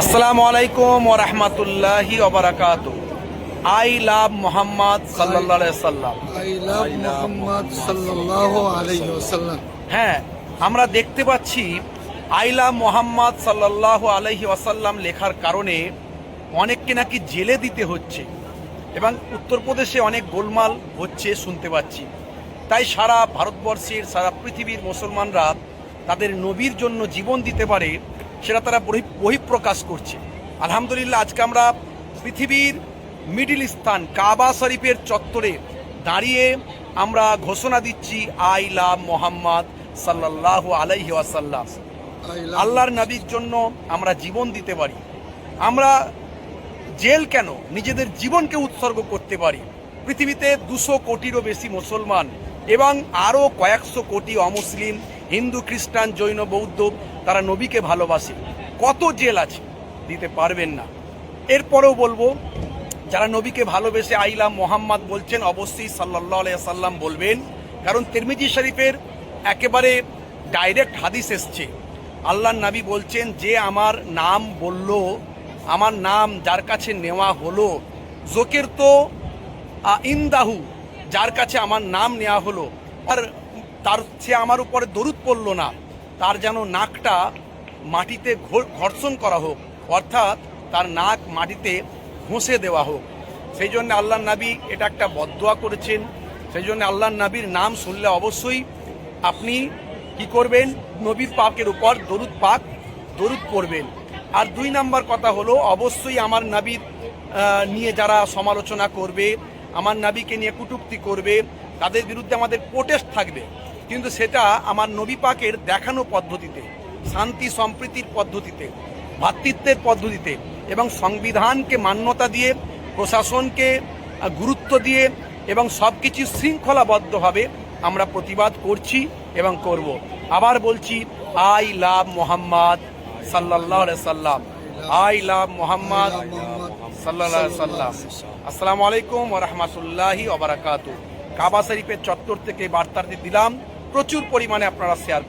আসসালামু আলাইকুম ও রহমতুল্লাহি ওবরাকাত আই লাভ মোহাম্মদ সাল্লাহ সাল্লাম alayhi wa sallam. হ্যাঁ আমরা দেখতে পাচ্ছি আই আইলা মোহাম্মদ সাল্লাহ আলহি ওয়াসাল্লাম লেখার কারণে অনেককে নাকি জেলে দিতে হচ্ছে এবং উত্তরপ্রদেশে অনেক গোলমাল হচ্ছে শুনতে পাচ্ছি। তাই সারা ভারতবর্ষের সারা পৃথিবীর মুসলমানরা তাদের নবীর জন্য জীবন দিতে পারে সেটা তারা বহি- বহিঃপ্রকাশ করছে। আলহামদুলিল্লাহ আজকে আমরা পৃথিবীর মিডিল স্থান কাবা শরীফের চত্বরে দাঁড়িয়ে আমরা ঘোষণা দিচ্ছি আই লাভ মোহাম্মদ সাল্লাহ আলাইহি love আল্লাহর নবীর জন্য আমরা জীবন দিতে পারি। আমরা জেল কেন? নিজেদের জীবনকে উৎসর্গ করতে পারি। পৃথিবীতে দুশো কোটিরও বেশি মুসলমান এবং আরও কয়েকশো কোটি অমুসলিম হিন্দু খ্রিস্টান জৈন বৌদ্ধ তারা নবীকে ভালোবাসে। কত জেল আছে, দিতে পারবেন না। এরপরেও বলব, যারা নবীকে ভালোবেসে আইলাম মোহাম্মদ বলছেন, অবশ্যই সাল্লাহ সাল্লাম বলবেন। কারণ তিরমিজি শরীফের একেবারে ডাইরেক্ট হাদিস এসছে। আল্লাহ নবী বলছেন, যে আমার নাম বলল, আমার নাম যার কাছে নেওয়া হলো, জোকের তো ইন্দাহু, যার কাছে আমার নাম নেওয়া হলো, আর তার, সে আমার উপরে দরুদ পড়ল না। তার যেন নাকটা মাটিতে ঘর্ষণ করা হোক, অর্থাৎ তার নাক মাটিতে ঘষে দেওয়া হোক। সেই জন্য আল্লাহ নবী এটা একটা বদোয়া করেছেন। সেই জন্য আল্লাহ নবীর নাম শুনলে অবশ্যই আপনি কি করবেন? নবীর পাকের উপর দরুদ পাক, দরুদ পড়বেন। আর দুই নাম্বার কথা হলো, অবশ্যই আমার নবীর নিয়ে যারা সমালোচনা করবে, আমার নাবিকে নিয়ে কুটুক্তি করবে, তাদের বিরুদ্ধে আমাদের প্রোটেস্ট থাকবে। কিন্তু সেটা আমার নবী পাকের দেখানো পদ্ধতিতে, শান্তি সম্প্রীতির পদ্ধতিতে, ভাতৃত্বের পদ্ধতিতে এবং সংবিধানকে মান্যতা দিয়ে, প্রশাসনকে গুরুত্ব দিয়ে এবং সব কিছু শৃঙ্খলাবদ্ধভাবে আমরা প্রতিবাদ করছি এবং করব। আবার বলছি, আই লাভ মোহাম্মদ সাল্লাহ সাল্লাম। আই লাভ মোহাম্মদ সাল্লাহ সাল্লাম। আসসালামু আলাইকুম ওরহমতুল্লাহি ওবরাকাতু কাবা শরীফের চত্বর থেকে বার্তাটি দিলাম। প্রচুর পরিমাণে আপনারা শেয়ার